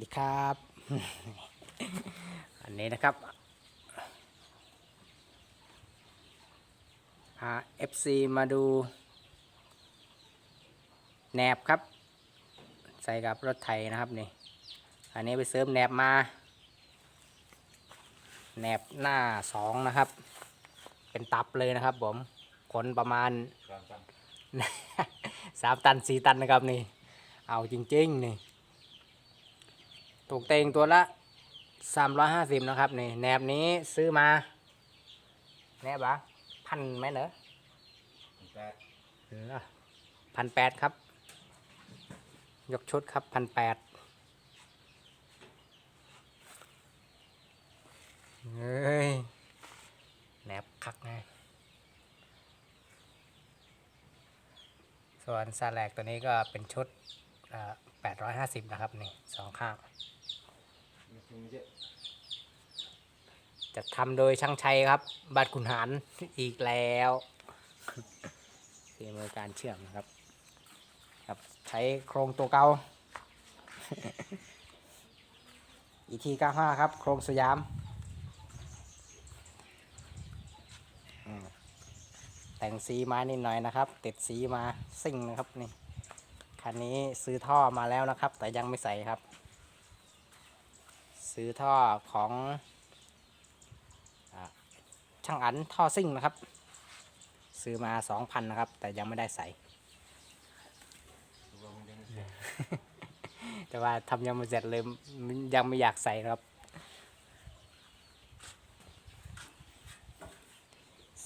ดีครับ อันนี้นะครับพา FC มาดูแหนบครับ ใส่กับรถไถนะครับนี่ อันนี้ไปเสริมแหนบมาแหนบหน้าสองนะครับ เป็นตับเลยนะครับผมขนประมาณสามตันสี่ตันนะครับนี่ เอาจริง ๆ นี่ ถูกเตงตัวละสามร้อยห้าสิบนะครับนี่แหนบนี้ซื้อมาแหนบอะพันไหมเนอะพันแปดครับ ยกชุดครับพันแปดเฮ้ยแหนบคักไงส่วนซาแลกตัวนี้ก็เป็นชุด แปดร้อยห้าสิบนะครับนี่สองข้าง จะทำโดยช่างชัยครับบัตรขุนหารอีกแล้วฝีมือการเชื่อมนะครับ ครับ ใช้โครงตัวเกาอีที95ครับ โครงสยามอืมแต่งสีมานิดหน่อยนะครับ ติดสีมาซิ่งนะครับนี่ คันนี้ซื้อท่อมาแล้วนะครับ แต่ยังไม่ใส่ครับ ซื้อท่อของอช่างอันท่อซิ่งนะครับ ซื้อมาสองพันนะครับ แต่ยังไม่ได้ใส่ แต่ว่าทำยังไม่เสร็จเลยยังไม่อยากใส่ครับ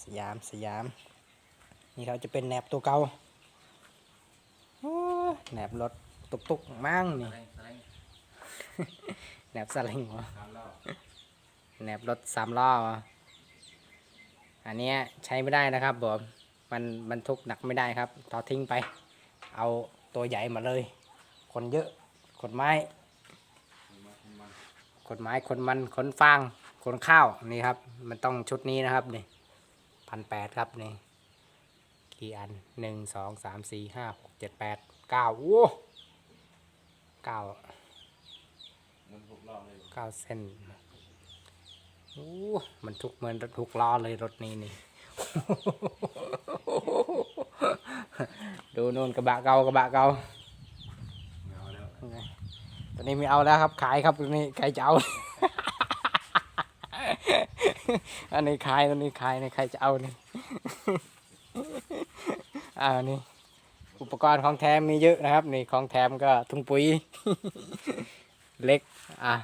สยามสยาม นี่เขาจะเป็นแหนบตัวเก่า แหนบรถตุกตุกมั่งนี่แหนบสลิงวะแหนบรถสามล้อวะอันเนี้ยใช้ไม่ได้นะครับผมมันบรรทุกหนักไม่ได้ครับต่อทิ้งไป เอาตัวใหญ่มาเลย คนเยอะขนไม้ขนไม้ขนมันขนฟางขนข้าวนี่ครับ มันต้องชุดนี้นะครับนี่พันแปดครับนี่ กี่อันหนึ่งสองสามสี่ห้าหกเจ็ดแปดเก้าโอ้เก้าเก้าเส้นโอ้มันทุกเหมือนรถทุกล้อเลยรถนี้นี่ ดูนู่นกระบะเก่ากระบะเก่าตอนนี้ไม่เอาแล้วครับ ขายครับตัวนี้ใครจะเอา อันนี้ขายตัวนี้ขายนี่ใครจะเอานี่ อ่านี่อุปกรณ์ของแถมมีเยอะนะครับ นี่ของแถมก็ถุงปุ๋ย เล็ก อะ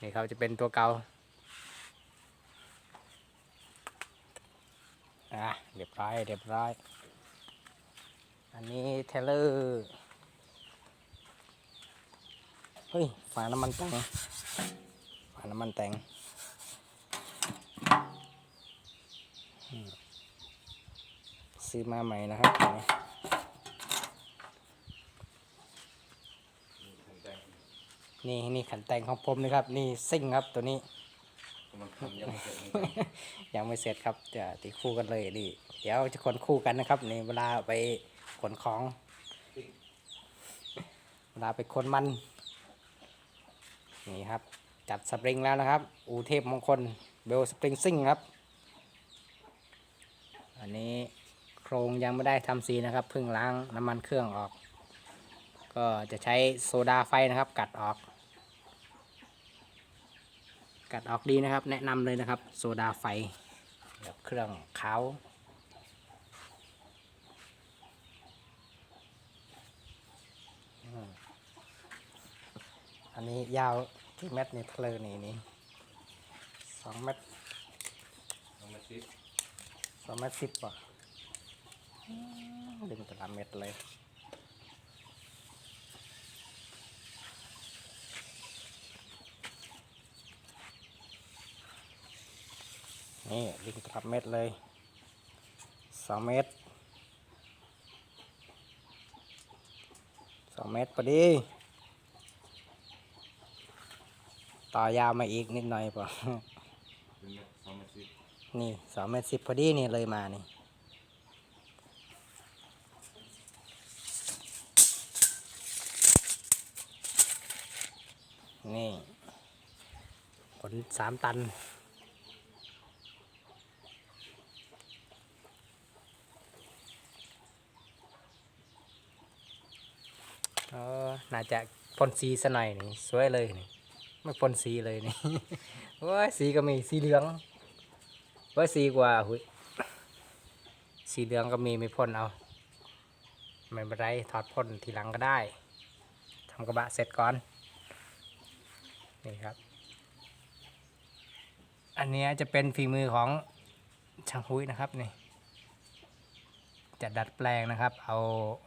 นี่เขาจะเป็นตัวเก่าอะเรียบร้อยเรียบร้อย อันนี้เทเลอร์ เฮ้ยฝาน้ำมันแตงฝาน้ำมันแตงอืม ซื้อมาใหม่นะครับตัวนี้นี่นี่ขันแต่งของผมนะครับ นี่ซิ่งครับตัวนี้ ยังไม่เสร็จครับจะตีคู่กันเลยนี่เดี๋ยวจะขนคู่กันนะครับนี่เวลาไปขนของ เวลาไปขนมัน นี่ครับ จัดสปริงแล้วนะครับ อูเทพมงคลเบลสปริงซิ่งครับ อันนี้โครงยังไม่ได้ทำสีนะครับเพิ่งล้างน้ำมันเครื่องออก ก็จะใช้โซดาไฟนะครับ กัดออก กัดออกดีนะครับ แนะนำเลยนะครับ โซดาไฟกับเครื่องขาวอันนี้ยาวที่เม็ดนี่เพลนี่นี่สองเม็ดสองเม็ดสิบป่ะอืมดึ งแต่ละเม็ดเลยนี่ดึงกลับเม็ดเลยสองเม็ดสองเม็ดพอดี ต่อยาวมาอีกนิดหน่อยป่ะนี่สองเมตรสิบพอดีนี่เลยมานี่ นี่ขนสามตัน เออ น่าจะพ่นสีซะหน่อยนี่ สวยเลยนี่ไม่พ่นสีเลยนี่ โอ้ยสีก็มีสีเหลืองว้ยสีกว่าหุยสีเหลืองก็มีไม่พ่นเอา ไม่เป็นไรถอดพ่นทีหลังก็ได้ทำกระบะเสร็จก่อน นี่ครับ อันนี้จะเป็นฝีมือของช่างหุ้ยนะครับนี่จะดัดแปลงนะครับ เอา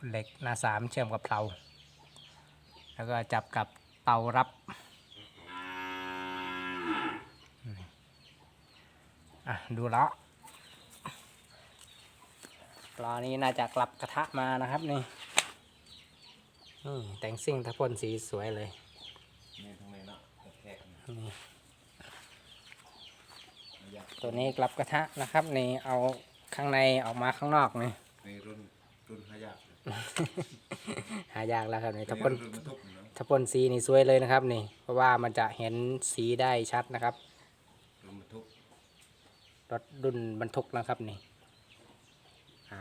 เหล็กหน้าสามเชื่อมกับเพลาแล้วก็จับกับเตารับ อะ ดูแล้วปลานี้น่าจะกลับกระทะมานะครับนี่นี่แต่งซิ่งตะพ่นสีสวยเลย นี่ทำไมเนาะแขกนะนี่อยากตัวนี้กลับกระทะนะครับนี่เอาข้างในออกมาข้างนอกนี่ในรุ่นรุ่นขยะเลยหายากแล้วครับนี่ถ้าถ้าพ่พ่นนรุ่นมาทุกเนาะถ้าพ่นสีนี่สวยเลยนะครับนี่ เพราะว่ามันจะเห็นสีได้ชัดนะครับรุ่นมาทุกรถรุ่นบรรทุกนะครับนี่อ่า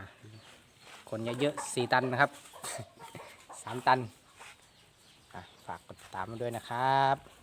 คนเยอะๆสี่ตันนะครับสามตันอะฝากกดติดตามมาด้วยนะครับ